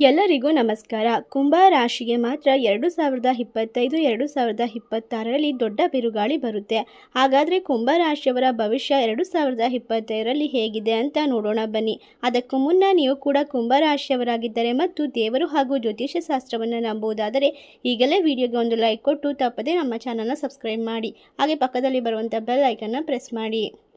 ಎಲ್ಲರಿಗೂ ನಮಸ್ಕಾರ. ಕುಂಭ ರಾಶಿಗೆ ಮಾತ್ರ ಎರಡು ಸಾವಿರದ ಇಪ್ಪತ್ತೈದು, ಎರಡು ಸಾವಿರದ ಇಪ್ಪತ್ತಾರರಲ್ಲಿ ದೊಡ್ಡ ಬಿರುಗಾಳಿ ಬರುತ್ತೆ. ಹಾಗಾದರೆ ಕುಂಭ ರಾಶಿಯವರ ಭವಿಷ್ಯ ಎರಡು ಸಾವಿರದ ಇಪ್ಪತ್ತೈದರಲ್ಲಿ ಹೇಗಿದೆ ಅಂತ ನೋಡೋಣ ಬನ್ನಿ. ಅದಕ್ಕೂ ಮುನ್ನ ನೀವು ಕೂಡ ಕುಂಭ ರಾಶಿಯವರಾಗಿದ್ದರೆ ಮತ್ತು ದೇವರು ಹಾಗೂ ಜ್ಯೋತಿಷ್ಯ ಶಾಸ್ತ್ರವನ್ನು ನಂಬುವುದಾದರೆ ಈಗಲೇ ವಿಡಿಯೋಗೆ ಒಂದು ಲೈಕ್ ಕೊಟ್ಟು ತಪ್ಪದೇ ನಮ್ಮ ಚಾನಲ್ನ ಸಬ್ಸ್ಕ್ರೈಬ್ ಮಾಡಿ. ಹಾಗೆ ಪಕ್ಕದಲ್ಲಿ ಬರುವಂಥ ಬೆಲ್ ಐಕನ್ನ ಪ್ರೆಸ್ ಮಾಡಿ.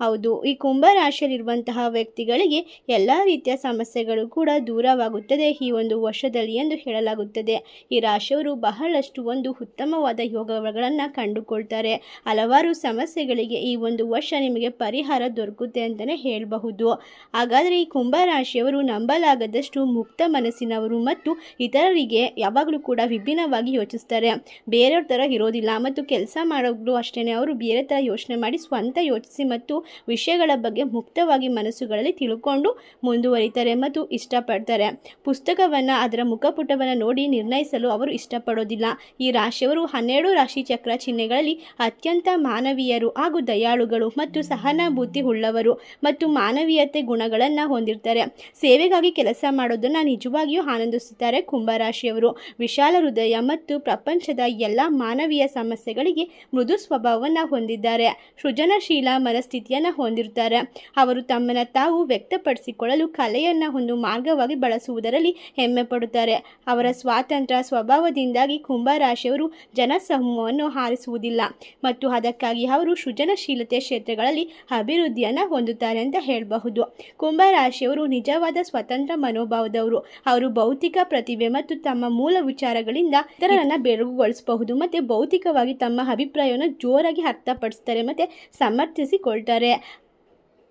ಹೌದು. ಈ ಕುಂಭರಾಶಿಯಲ್ಲಿರುವಂತಹ ವ್ಯಕ್ತಿಗಳಿಗೆ ಎಲ್ಲ ರೀತಿಯ ಸಮಸ್ಯೆಗಳು ಕೂಡ ದೂರವಾಗುತ್ತದೆ. ಈ ಒಂದು ವರ್ಷದಲ್ಲಿ ಎಂದು ಹೇಳಲಾಗುತ್ತದೆ. ಈ ರಾಶಿಯವರು ಬಹಳಷ್ಟು ಒಂದು ಉತ್ತಮವಾದ ಯೋಗಗಳನ್ನು ಕಂಡುಕೊಳ್ತಾರೆ. ಹಲವಾರು ಸಮಸ್ಯೆಗಳಿಗೆ ಈ ಒಂದು ವರ್ಷ ನಿಮಗೆ ಪರಿಹಾರ ದೊರಕುತ್ತೆ ಅಂತಲೇ ಹೇಳಬಹುದು. ಹಾಗಾದರೆ ಈ ಕುಂಭರಾಶಿಯವರು ನಂಬಲಾಗದಷ್ಟು ಮುಕ್ತ ಮನಸ್ಸಿನವರು ಮತ್ತು ಇತರರಿಗೆ ಯಾವಾಗಲೂ ಕೂಡ ವಿಭಿನ್ನವಾಗಿ ಯೋಚಿಸ್ತಾರೆ. ಬೇರೆಯವ್ರ ಥರ ಇರೋದಿಲ್ಲ. ಮತ್ತು ಕೆಲಸ ಮಾಡೋದು ಅಷ್ಟೇ ಅವರು ಬೇರೆ ಥರ ಯೋಚನೆ ಮಾಡಿ ಸ್ವಂತ ಯೋಚಿಸಿ ಮತ್ತು ವಿಷಯಗಳ ಬಗ್ಗೆ ಮುಕ್ತವಾಗಿ ಮನಸ್ಸುಗಳಲ್ಲಿ ತಿಳ್ಕೊಂಡು ಮುಂದುವರಿತಾರೆ ಮತ್ತು ಇಷ್ಟಪಡ್ತಾರೆ. ಪುಸ್ತಕವನ್ನು ಅದರ ಮುಖಪುಟವನ್ನು ನೋಡಿ ನಿರ್ಣಯಿಸಲು ಅವರು ಇಷ್ಟಪಡೋದಿಲ್ಲ. ಈ ರಾಶಿಯವರು ಹನ್ನೆರಡು ರಾಶಿ ಚಕ್ರ ಚಿಹ್ನೆಗಳಲ್ಲಿ ಅತ್ಯಂತ ಮಾನವೀಯರು ಹಾಗೂ ದಯಾಳುಗಳು ಮತ್ತು ಸಹಾನುಭೂತಿ ಉಳ್ಳವರು ಮತ್ತು ಮಾನವೀಯತೆ ಗುಣಗಳನ್ನು ಹೊಂದಿರ್ತಾರೆ. ಸೇವೆಗಾಗಿ ಕೆಲಸ ಮಾಡೋದನ್ನು ನಿಜವಾಗಿಯೂ ಆನಂದಿಸುತ್ತಾರೆ ಕುಂಭರಾಶಿಯವರು. ವಿಶಾಲ ಹೃದಯ ಮತ್ತು ಪ್ರಪಂಚದ ಎಲ್ಲ ಮಾನವೀಯ ಸಮಸ್ಯೆಗಳಿಗೆ ಮೃದು ಸ್ವಭಾವವನ್ನು ಹೊಂದಿದ್ದಾರೆ. ಸೃಜನಶೀಲ ಮನಸ್ಥಿತಿಯನ್ನು ಹೊಂದಿರುತ್ತಾರೆ. ಅವರು ತಮ್ಮನ್ನು ತಾವು ವ್ಯಕ್ತಪಡಿಸಿಕೊಳ್ಳಲು ಕಲೆಯನ್ನು ಒಂದು ಮಾರ್ಗವಾಗಿ ಬಳಸುವುದರಲ್ಲಿ ಹೆಮ್ಮೆ ಪಡುತ್ತಾರೆ. ಅವರ ಸ್ವಾತಂತ್ರ್ಯ ಸ್ವಭಾವದಿಂದಾಗಿ ಕುಂಭರಾಶಿಯವರು ಜನಸಮೂಹವನ್ನು ಹಾರಿಸುವುದಿಲ್ಲ ಮತ್ತು ಅದಕ್ಕಾಗಿ ಅವರು ಸೃಜನಶೀಲತೆ ಕ್ಷೇತ್ರಗಳಲ್ಲಿ ಅಭಿವೃದ್ಧಿಯನ್ನು ಹೊಂದುತ್ತಾರೆ ಅಂತ ಹೇಳಬಹುದು. ಕುಂಭರಾಶಿಯವರು ನಿಜವಾದ ಸ್ವತಂತ್ರ ಮನೋಭಾವದವರು. ಅವರು ಭೌತಿಕ ಪ್ರತಿಭೆ ಮತ್ತು ತಮ್ಮ ಮೂಲ ವಿಚಾರಗಳಿಂದ ಇತರರನ್ನು ಬೆರಗುಗೊಳಿಸಬಹುದು. ಮತ್ತು ಭೌತಿಕವಾಗಿ ತಮ್ಮ ಅಭಿಪ್ರಾಯವನ್ನು ಜೋರಾಗಿ ಅರ್ಥಪಡಿಸ್ತಾರೆ ಮತ್ತು ಸಮರ್ಥಿಸಿಕೊಳ್ತಾರೆ.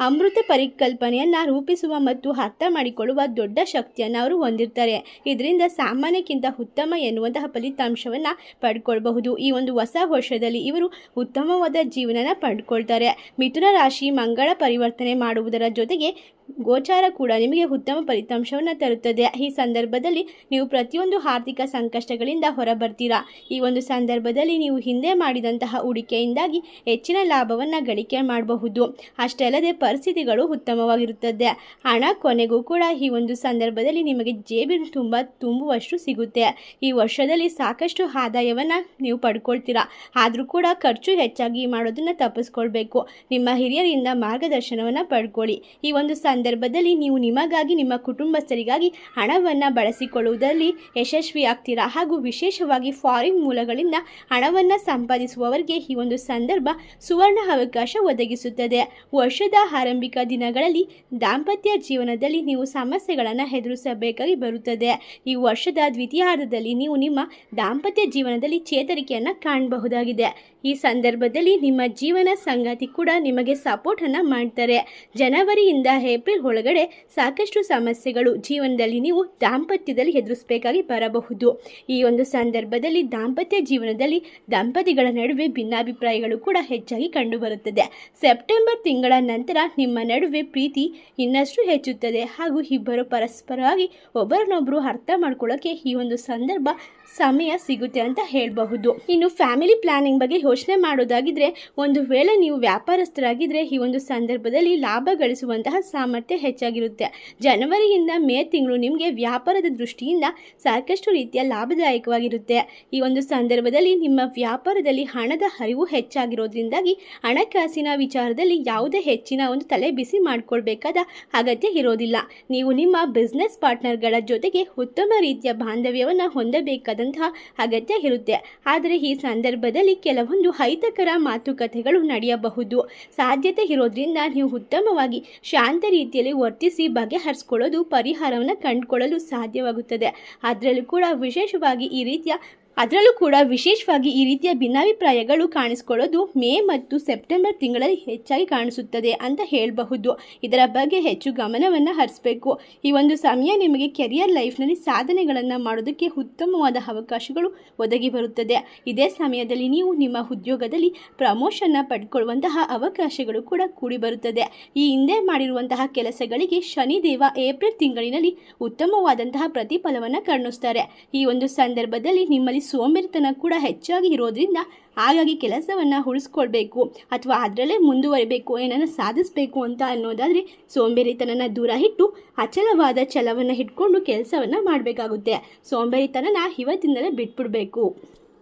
ಅಮೃತ ಪರಿಕಲ್ಪನೆಯನ್ನು ರೂಪಿಸುವ ಮತ್ತು ಅರ್ಥ ಮಾಡಿಕೊಳ್ಳುವ ದೊಡ್ಡ ಶಕ್ತಿಯನ್ನು ಅವರು ಹೊಂದಿರ್ತಾರೆ. ಇದರಿಂದ ಸಾಮಾನ್ಯಕ್ಕಿಂತ ಉತ್ತಮ ಎನ್ನುವಂತಹ ಫಲಿತಾಂಶವನ್ನು ಪಡ್ಕೊಳ್ಬಹುದು. ಈ ಒಂದು ಹೊಸ ವರ್ಷದಲ್ಲಿ ಇವರು ಉತ್ತಮವಾದ ಜೀವನನ ಪಡ್ಕೊಳ್ತಾರೆ. ಮಿಥುನ ರಾಶಿ ಮಂಗಳ ಪರಿವರ್ತನೆ ಮಾಡುವುದರ ಜೊತೆಗೆ ಗೋಚಾರ ಕೂಡ ನಿಮಗೆ ಉತ್ತಮ ಫಲಿತಾಂಶವನ್ನು ತರುತ್ತದೆ. ಈ ಸಂದರ್ಭದಲ್ಲಿ ನೀವು ಪ್ರತಿಯೊಂದು ಆರ್ಥಿಕ ಸಂಕಷ್ಟಗಳಿಂದ ಹೊರಬರ್ತೀರಾ? ಈ ಒಂದು ಸಂದರ್ಭದಲ್ಲಿ ನೀವು ಹಿಂದೆ ಮಾಡಿದಂತಹ ಹೂಡಿಕೆಯಿಂದಾಗಿ ಹೆಚ್ಚಿನ ಲಾಭವನ್ನು ಗಳಿಕೆ ಮಾಡಬಹುದು. ಅಷ್ಟೇ ಅಲ್ಲದೆ ಪರಿಸ್ಥಿತಿಗಳು ಉತ್ತಮವಾಗಿರುತ್ತದೆ. ಹಣ ಕೊನೆಗೂ ಕೂಡ ಈ ಒಂದು ಸಂದರ್ಭದಲ್ಲಿ ನಿಮಗೆ ಜೇಬಿನ ತುಂಬ ತುಂಬುವಷ್ಟು ಸಿಗುತ್ತೆ. ಈ ವರ್ಷದಲ್ಲಿ ಸಾಕಷ್ಟು ಆದಾಯವನ್ನು ನೀವು ಪಡ್ಕೊಳ್ತೀರಾ? ಆದರೂ ಕೂಡ ಖರ್ಚು ಹೆಚ್ಚಾಗಿ ಮಾಡೋದನ್ನು ತಪ್ಪಿಸ್ಕೊಳ್ಬೇಕು. ನಿಮ್ಮ ಹಿರಿಯರಿಂದ ಮಾರ್ಗದರ್ಶನವನ್ನು ಪಡ್ಕೊಳ್ಳಿ. ಈ ಒಂದು ಸಂದರ್ಭದಲ್ಲಿ ನೀವು ನಿಮಗಾಗಿ, ನಿಮ್ಮ ಕುಟುಂಬಸ್ಥರಿಗಾಗಿ ಹಣವನ್ನು ಬಳಸಿಕೊಳ್ಳುವುದರಲ್ಲಿ ಯಶಸ್ವಿಯಾಗ್ತೀರಾ? ಹಾಗೂ ವಿಶೇಷವಾಗಿ ಫಾರಿನ್ ಮೂಲಗಳಿಂದ ಹಣವನ್ನು ಸಂಪಾದಿಸುವವರಿಗೆ ಈ ಒಂದು ಸಂದರ್ಭ ಸುವರ್ಣ ಅವಕಾಶ ಒದಗಿಸುತ್ತದೆ. ವರ್ಷದ ಆರಂಭಿಕ ದಿನಗಳಲ್ಲಿ ದಾಂಪತ್ಯ ಜೀವನದಲ್ಲಿ ನೀವು ಸಮಸ್ಯೆಗಳನ್ನು ಎದುರಿಸಬೇಕಾಗಿ ಬರುತ್ತದೆ. ಈ ವರ್ಷದ ದ್ವಿತೀಯಾರ್ಧದಲ್ಲಿ ನೀವು ನಿಮ್ಮ ದಾಂಪತ್ಯ ಜೀವನದಲ್ಲಿ ಚೇತರಿಕೆಯನ್ನು ಕಾಣಬಹುದಾಗಿದೆ. ಈ ಸಂದರ್ಭದಲ್ಲಿ ನಿಮ್ಮ ಜೀವನ ಸಂಗಾತಿ ಕೂಡ ನಿಮಗೆ ಸಪೋರ್ಟನ್ನು ಮಾಡ್ತಾರೆ. ಜನವರಿಯಿಂದ ಏಪ್ರಿಲ್ ಒಳಗಡೆ ಸಾಕಷ್ಟು ಸಮಸ್ಯೆಗಳು ಜೀವನದಲ್ಲಿ ನೀವು ದಾಂಪತ್ಯದಲ್ಲಿ ಎದುರಿಸಬೇಕಾಗಿ ಬರಬಹುದು. ಈ ಒಂದು ಸಂದರ್ಭದಲ್ಲಿ ದಾಂಪತ್ಯ ಜೀವನದಲ್ಲಿ ದಂಪತಿಗಳ ನಡುವೆ ಭಿನ್ನಾಭಿಪ್ರಾಯಗಳು ಕೂಡ ಹೆಚ್ಚಾಗಿ ಕಂಡುಬರುತ್ತದೆ. ಸೆಪ್ಟೆಂಬರ್ ತಿಂಗಳ ನಂತರ ನಿಮ್ಮ ನಡುವೆ ಪ್ರೀತಿ ಇನ್ನಷ್ಟು ಹೆಚ್ಚುತ್ತದೆ. ಹಾಗೂ ಇಬ್ಬರು ಪರಸ್ಪರವಾಗಿ ಒಬ್ಬರನ್ನೊಬ್ಬರು ಅರ್ಥ ಮಾಡ್ಕೊಳ್ಳೋಕೆ ಈ ಒಂದು ಸಂದರ್ಭ ಸಮಯ ಸಿಗುತ್ತೆ ಅಂತ ಹೇಳಬಹುದು. ಇನ್ನು ಫ್ಯಾಮಿಲಿ ಪ್ಲಾನಿಂಗ್ ಬಗ್ಗೆ ಯೋಚನೆ ಮಾಡೋದಾಗಿದ್ರೆ ಒಂದು ವೇಳೆ ನೀವು ವ್ಯಾಪಾರಸ್ಥರಾಗಿದ್ದರೆ ಈ ಒಂದು ಸಂದರ್ಭದಲ್ಲಿ ಲಾಭ ಗಳಿಸುವಂತಹ ಸಾಮರ್ಥ್ಯ ಹೆಚ್ಚಾಗಿರುತ್ತೆ. ಜನವರಿಯಿಂದ ಮೇ ತಿಂಗಳು ನಿಮಗೆ ವ್ಯಾಪಾರದ ದೃಷ್ಟಿಯಿಂದ ಸಾಕಷ್ಟು ರೀತಿಯ ಲಾಭದಾಯಕವಾಗಿರುತ್ತೆ. ಈ ಒಂದು ಸಂದರ್ಭದಲ್ಲಿ ನಿಮ್ಮ ವ್ಯಾಪಾರದಲ್ಲಿ ಹಣದ ಹರಿವು ಹೆಚ್ಚಾಗಿರೋದ್ರಿಂದಾಗಿ ಹಣಕಾಸಿನ ವಿಚಾರದಲ್ಲಿ ಯಾವುದೇ ಹೆಚ್ಚಿನ ಒಂದು ತಲೆ ಬಿಸಿ ಮಾಡಿಕೊಳ್ಬೇಕಾದ ಅಗತ್ಯ ಇರೋದಿಲ್ಲ. ನೀವು ನಿಮ್ಮ ಬಿಸ್ನೆಸ್ ಪಾರ್ಟ್ನರ್ಗಳ ಜೊತೆಗೆ ಉತ್ತಮ ರೀತಿಯ ಬಾಂಧವ್ಯವನ್ನು ಹೊಂದಬೇಕಾದಂತಹ ಅಗತ್ಯ ಇರುತ್ತೆ. ಆದರೆ ಈ ಸಂದರ್ಭದಲ್ಲಿ ಕೆಲವೊಂದು ಅಹಿತಕರ ಮಾತುಕತೆಗಳು ನಡೆಯಬಹುದು. ಸಾಧ್ಯತೆ ಇರೋದ್ರಿಂದ ನೀವು ಉತ್ತಮವಾಗಿ ಶಾಂತ ರೀತಿಯಲ್ಲಿ ವರ್ತಿಸಿ ಬಗೆಹರಿಸ್ಕೊಳ್ಳೋದು ಪರಿಹಾರವನ್ನು ಕಂಡುಕೊಳ್ಳಲು ಸಾಧ್ಯವಾಗುತ್ತದೆ. ಅದರಲ್ಲೂ ಕೂಡ ವಿಶೇಷವಾಗಿ ಈ ರೀತಿಯ ಅದರಲ್ಲೂ ಕೂಡ ವಿಶೇಷವಾಗಿ ಈ ರೀತಿಯ ಭಿನ್ನಾಭಿಪ್ರಾಯಗಳು ಕಾಣಿಸ್ಕೊಳ್ಳೋದು ಮೇ ಮತ್ತು ಸೆಪ್ಟೆಂಬರ್ ತಿಂಗಳಲ್ಲಿ ಹೆಚ್ಚಾಗಿ ಕಾಣಿಸುತ್ತದೆ ಅಂತ ಹೇಳಬಹುದು. ಇದರ ಬಗ್ಗೆ ಹೆಚ್ಚು ಗಮನವನ್ನು ಹರಿಸಬೇಕು. ಈ ಒಂದು ಸಮಯ ನಿಮಗೆ ಕೆರಿಯರ್ ಲೈಫ್ನಲ್ಲಿ ಸಾಧನೆಗಳನ್ನು ಮಾಡೋದಕ್ಕೆ ಉತ್ತಮವಾದ ಅವಕಾಶಗಳು ಒದಗಿ ಬರುತ್ತದೆ. ಇದೇ ಸಮಯದಲ್ಲಿ ನೀವು ನಿಮ್ಮ ಉದ್ಯೋಗದಲ್ಲಿ ಪ್ರಮೋಷನ್ನ ಪಡ್ಕೊಳ್ಳುವಂತಹ ಅವಕಾಶಗಳು ಕೂಡ ಕೂಡಿ ಬರುತ್ತದೆ. ಈ ಹಿಂದೆ ಮಾಡಿರುವಂತಹ ಕೆಲಸಗಳಿಗೆ ಶನಿದೇವ ಏಪ್ರಿಲ್ ತಿಂಗಳಿನಲ್ಲಿ ಉತ್ತಮವಾದಂತಹ ಪ್ರತಿಫಲವನ್ನು ಕರುಣಿಸ್ತಾರೆ ಈ ಒಂದು ಸಂದರ್ಭದಲ್ಲಿ ನಿಮ್ಮಲ್ಲಿ ಸೋಂಬೇರಿತನ ಕೂಡ ಹೆಚ್ಚಾಗಿ ಇರೋದ್ರಿಂದ ಹಾಗಾಗಿ ಕೆಲಸವನ್ನು ಉಳಿಸ್ಕೊಳ್ಬೇಕು ಅಥವಾ ಅದರಲ್ಲೇ ಮುಂದುವರಿಬೇಕು, ಏನನ್ನು ಸಾಧಿಸಬೇಕು ಅಂತ ಅನ್ನೋದಾದರೆ ಸೋಂಬೇರಿತನನ ದೂರ ಇಟ್ಟು ಅಚಲವಾದ ಛಲವನ್ನು ಇಟ್ಕೊಂಡು ಕೆಲಸವನ್ನು ಮಾಡಬೇಕಾಗುತ್ತೆ. ಸೋಂಬೇರಿತನನ ಇವತ್ತಿಂದಲೇ ಬಿಟ್ಬಿಡಬೇಕು.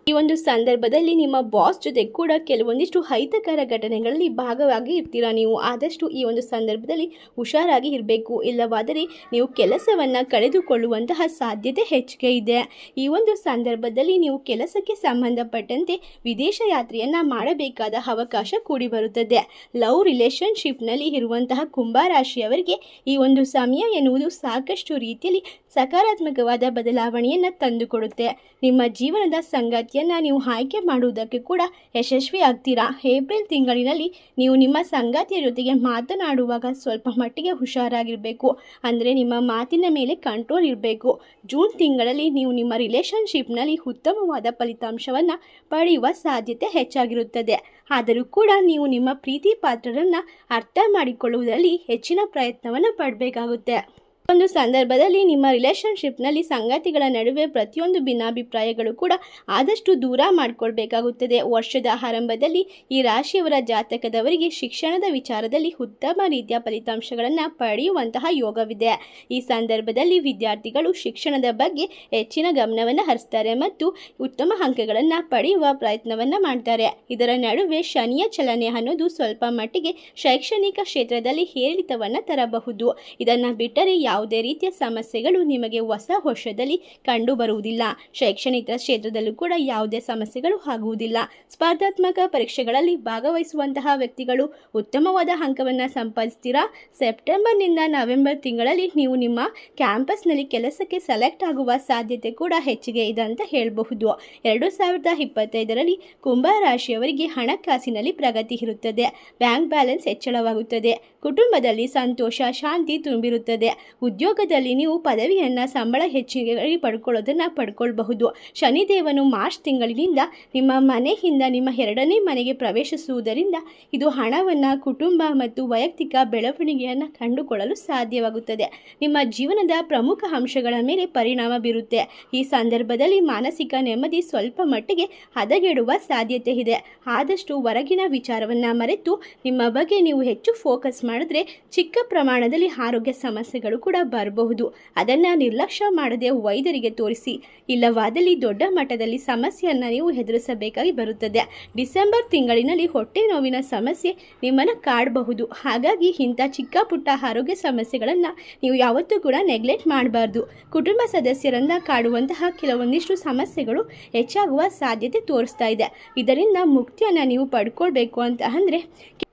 ಈ ಒಂದು ಸಂದರ್ಭದಲ್ಲಿ ನಿಮ್ಮ ಬಾಸ್ ಜೊತೆ ಕೂಡ ಕೆಲವೊಂದಿಷ್ಟು ಅಹಿತಕರ ಘಟನೆಗಳಲ್ಲಿ ಭಾಗವಾಗಿ ಇರ್ತೀರಾ? ನೀವು ಆದಷ್ಟು ಈ ಒಂದು ಸಂದರ್ಭದಲ್ಲಿ ಹುಷಾರಾಗಿ ಇರಬೇಕು. ಇಲ್ಲವಾದರೆ ನೀವು ಕೆಲಸವನ್ನು ಕಳೆದುಕೊಳ್ಳುವಂತಹ ಸಾಧ್ಯತೆ ಹೆಚ್ಚಿಗೆ ಇದೆ. ಈ ಒಂದು ಸಂದರ್ಭದಲ್ಲಿ ನೀವು ಕೆಲಸಕ್ಕೆ ಸಂಬಂಧಪಟ್ಟಂತೆ ವಿದೇಶ ಯಾತ್ರೆಯನ್ನು ಮಾಡಬೇಕಾದ ಅವಕಾಶ ಕೂಡಿ ಬರುತ್ತದೆ. ಲವ್ ರಿಲೇಷನ್ಶಿಪ್ನಲ್ಲಿ ಇರುವಂತಹ ಕುಂಭರಾಶಿಯವರಿಗೆ ಈ ಒಂದು ಸಮಯ ಎನ್ನುವುದು ಸಾಕಷ್ಟು ರೀತಿಯಲ್ಲಿ ಸಕಾರಾತ್ಮಕವಾದ ಬದಲಾವಣೆಯನ್ನು ತಂದುಕೊಡುತ್ತೆ. ನಿಮ್ಮ ಜೀವನದ ಸಂಗಾತಿಯನ್ನು ನೀವು ಆಯ್ಕೆ ಮಾಡುವುದಕ್ಕೆ ಕೂಡ ಯಶಸ್ವಿ ಆಗ್ತೀರಾ? ಏಪ್ರಿಲ್ ತಿಂಗಳಿನಲ್ಲಿ ನೀವು ನಿಮ್ಮ ಸಂಗಾತಿಯ ಜೊತೆಗೆ ಮಾತನಾಡುವಾಗ ಸ್ವಲ್ಪ ಮಟ್ಟಿಗೆ ಹುಷಾರಾಗಿರಬೇಕು. ಅಂದರೆ ನಿಮ್ಮ ಮಾತಿನ ಮೇಲೆ ಕಂಟ್ರೋಲ್ ಇರಬೇಕು. ಜೂನ್ ತಿಂಗಳಲ್ಲಿ ನೀವು ನಿಮ್ಮ ರಿಲೇಷನ್ಶಿಪ್ನಲ್ಲಿ ಉತ್ತಮವಾದ ಫಲಿತಾಂಶವನ್ನು ಪಡೆಯುವ ಸಾಧ್ಯತೆ ಹೆಚ್ಚಾಗಿರುತ್ತದೆ. ಆದರೂ ಕೂಡ ನೀವು ನಿಮ್ಮ ಪ್ರೀತಿ ಪಾತ್ರರನ್ನು ಅರ್ಥ ಮಾಡಿಕೊಳ್ಳುವುದರಲ್ಲಿ ಹೆಚ್ಚಿನ ಪ್ರಯತ್ನವನ್ನು ಪಡಬೇಕಾಗುತ್ತೆ. ಒಂದು ಸಂದರ್ಭದಲ್ಲಿ ನಿಮ್ಮ ರಿಲೇಷನ್ಶಿಪ್ನಲ್ಲಿ ಸಂಗಾತಿಗಳ ನಡುವೆ ಪ್ರತಿಯೊಂದು ಭಿನ್ನಾಭಿಪ್ರಾಯಗಳು ಕೂಡ ಆದಷ್ಟು ದೂರ ಮಾಡಿಕೊಳ್ಬೇಕಾಗುತ್ತದೆ. ವರ್ಷದ ಆರಂಭದಲ್ಲಿ ಈ ರಾಶಿಯವರ ಜಾತಕದವರಿಗೆ ಶಿಕ್ಷಣದ ವಿಚಾರದಲ್ಲಿ ಉತ್ತಮ ರೀತಿಯ ಫಲಿತಾಂಶಗಳನ್ನು ಪಡೆಯುವಂತಹ ಯೋಗವಿದೆ. ಈ ಸಂದರ್ಭದಲ್ಲಿ ವಿದ್ಯಾರ್ಥಿಗಳು ಶಿಕ್ಷಣದ ಬಗ್ಗೆ ಹೆಚ್ಚಿನ ಗಮನವನ್ನು ಹರಿಸ್ತಾರೆ ಮತ್ತು ಉತ್ತಮ ಅಂಕಗಳನ್ನು ಪಡೆಯುವ ಪ್ರಯತ್ನವನ್ನು ಮಾಡ್ತಾರೆ. ಇದರ ನಡುವೆ ಶನಿಯ ಚಲನೆ ಅನ್ನೋದು ಸ್ವಲ್ಪ ಮಟ್ಟಿಗೆ ಶೈಕ್ಷಣಿಕ ಕ್ಷೇತ್ರದಲ್ಲಿ ಏರಿಳಿತವನ್ನು ತರಬಹುದು. ಇದನ್ನು ಬಿಟ್ಟರೆ ಯಾವುದೇ ರೀತಿಯ ಸಮಸ್ಯೆಗಳು ನಿಮಗೆ ಹೊಸ ವರ್ಷದಲ್ಲಿ ಕಂಡು ಬರುವುದಿಲ್ಲ ಶೈಕ್ಷಣಿಕ ಕ್ಷೇತ್ರದಲ್ಲೂ ಕೂಡ ಯಾವುದೇ ಸಮಸ್ಯೆಗಳು ಆಗುವುದಿಲ್ಲ. ಸ್ಪರ್ಧಾತ್ಮಕ ಪರೀಕ್ಷೆಗಳಲ್ಲಿ ಭಾಗವಹಿಸುವಂತಹ ವ್ಯಕ್ತಿಗಳು ಉತ್ತಮವಾದ ಅಂಕವನ್ನು ಸಂಪಾದಿಸ್ತೀರಾ? ಸೆಪ್ಟೆಂಬರ್ನಿಂದ ನವೆಂಬರ್ ತಿಂಗಳಲ್ಲಿ ನೀವು ನಿಮ್ಮ ಕ್ಯಾಂಪಸ್ನಲ್ಲಿ ಕೆಲಸಕ್ಕೆ ಸೆಲೆಕ್ಟ್ ಆಗುವ ಸಾಧ್ಯತೆ ಕೂಡ ಹೆಚ್ಚಿಗೆ ಇದೆ ಅಂತ ಹೇಳಬಹುದು. ಎರಡು ಸಾವಿರದ ಇಪ್ಪತ್ತೈದರಲ್ಲಿ ಕುಂಭ ರಾಶಿಯವರಿಗೆ ಹಣಕಾಸಿನಲ್ಲಿ ಪ್ರಗತಿ ಇರುತ್ತದೆ. ಬ್ಯಾಂಕ್ ಬ್ಯಾಲೆನ್ಸ್ ಹೆಚ್ಚಳವಾಗುತ್ತದೆ. ಕುಟುಂಬದಲ್ಲಿ ಸಂತೋಷ, ಶಾಂತಿ ತುಂಬಿರುತ್ತದೆ. ಉದ್ಯೋಗದಲ್ಲಿ ನೀವು ಪದವಿಯನ್ನು ಸಂಬಳ ಹೆಚ್ಚಿಗೆ ಪಡ್ಕೊಳ್ಳೋದನ್ನು ಪಡ್ಕೊಳ್ಬಹುದು. ಶನಿದೇವನು ಮಾರ್ಚ್ ತಿಂಗಳಿನಿಂದ ನಿಮ್ಮ ಮನೆಯಿಂದ ನಿಮ್ಮ ಎರಡನೇ ಮನೆಗೆ ಪ್ರವೇಶಿಸುವುದರಿಂದ ಇದು ಹಣವನ್ನು, ಕುಟುಂಬ ಮತ್ತು ವೈಯಕ್ತಿಕ ಬೆಳವಣಿಗೆಯನ್ನು ಕಂಡುಕೊಳ್ಳಲು ಸಾಧ್ಯವಾಗುತ್ತದೆ. ನಿಮ್ಮ ಜೀವನದ ಪ್ರಮುಖ ಅಂಶಗಳ ಮೇಲೆ ಪರಿಣಾಮ ಬೀರುತ್ತೆ. ಈ ಸಂದರ್ಭದಲ್ಲಿ ಮಾನಸಿಕ ನೆಮ್ಮದಿ ಸ್ವಲ್ಪ ಮಟ್ಟಿಗೆ ಹದಗೆಡುವ ಸಾಧ್ಯತೆ ಇದೆ. ಆದಷ್ಟು ಹೊರಗಿನ ವಿಚಾರವನ್ನು ಮರೆತು ನಿಮ್ಮ ಬಗ್ಗೆ ನೀವು ಹೆಚ್ಚು ಫೋಕಸ್ ಮಾಡಿದ್ರೆ ಚಿಕ್ಕ ಪ್ರಮಾಣದಲ್ಲಿ ಆರೋಗ್ಯ ಸಮಸ್ಯೆಗಳು ಕೂಡ ಬರಬಹುದು. ಅದನ್ನು ನಿರ್ಲಕ್ಷ್ಯ ಮಾಡದೆ ವೈದ್ಯರಿಗೆ ತೋರಿಸಿ. ಇಲ್ಲವಾದಲ್ಲಿ ದೊಡ್ಡ ಮಟ್ಟದಲ್ಲಿ ಸಮಸ್ಯೆಯನ್ನು ನೀವು ಎದುರಿಸಬೇಕಾಗಿ ಬರುತ್ತದೆ. ಡಿಸೆಂಬರ್ ತಿಂಗಳಿನಲ್ಲಿ ಹೊಟ್ಟೆ ನೋವಿನ ಸಮಸ್ಯೆ ನಿಮ್ಮನ್ನು ಕಾಡಬಹುದು. ಹಾಗಾಗಿ ಇಂಥ ಚಿಕ್ಕ ಪುಟ್ಟ ಆರೋಗ್ಯ ಸಮಸ್ಯೆಗಳನ್ನು ನೀವು ಯಾವತ್ತೂ ಕೂಡ ನೆಗ್ಲೆಕ್ಟ್ ಮಾಡಬಾರ್ದು. ಕುಟುಂಬ ಸದಸ್ಯರನ್ನ ಕಾಡುವಂತಹ ಕೆಲವೊಂದಿಷ್ಟು ಸಮಸ್ಯೆಗಳು ಹೆಚ್ಚಾಗುವ ಸಾಧ್ಯತೆ ತೋರಿಸ್ತಾ ಇದೆ. ಇದರಿಂದ ಮುಕ್ತಿಯನ್ನು ನೀವು ಪಡ್ಕೊಳ್ಬೇಕು ಅಂತ ಅಂದರೆ,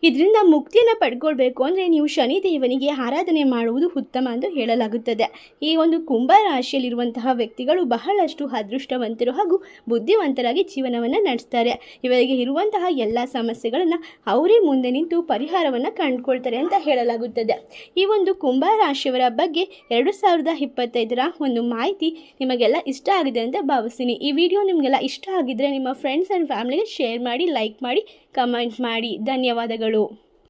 ಇದರಿಂದ ಮುಕ್ತಿಯನ್ನು ಪಡ್ಕೊಳ್ಬೇಕು ಅಂದರೆ ನೀವು ಶನಿ ದೇವನಿಗೆ ಆರಾಧನೆ ಮಾಡುವುದು ಉತ್ತಮ ಎಂದು ಹೇಳಲಾಗುತ್ತದೆ. ಈ ಒಂದು ಕುಂಭ ರಾಶಿಯಲ್ಲಿರುವಂತಹ ವ್ಯಕ್ತಿಗಳು ಬಹಳಷ್ಟು ಅದೃಷ್ಟವಂತರು ಹಾಗೂ ಬುದ್ಧಿವಂತರಾಗಿ ಜೀವನವನ್ನು ನಡೆಸ್ತಾರೆ. ಇವರಿಗೆ ಇರುವಂತಹ ಎಲ್ಲ ಸಮಸ್ಯೆಗಳನ್ನು ಅವರೇ ಮುಂದೆ ನಿಂತು ಪರಿಹಾರವನ್ನು ಕಂಡುಕೊಳ್ತಾರೆ ಅಂತ ಹೇಳಲಾಗುತ್ತದೆ. ಈ ಒಂದು ಕುಂಭ ರಾಶಿಯವರ ಬಗ್ಗೆ ಎರಡು ಸಾವಿರದ ಇಪ್ಪತ್ತೈದರ ಒಂದು ಮಾಹಿತಿ ನಿಮಗೆಲ್ಲ ಇಷ್ಟ ಆಗಿದೆ ಅಂತ ಭಾವಿಸ್ತೀನಿ. ಈ ವಿಡಿಯೋ ನಿಮಗೆಲ್ಲ ಇಷ್ಟ ಆಗಿದ್ದರೆ ನಿಮ್ಮ ಫ್ರೆಂಡ್ಸ್ ಆ್ಯಂಡ್ ಫ್ಯಾಮಿಲಿಗೆ ಶೇರ್ ಮಾಡಿ ಲೈಕ್ ಮಾಡಿ ಕಮೆಂಟ್ ಮಾಡಿ. ಧನ್ಯವಾದಗಳು.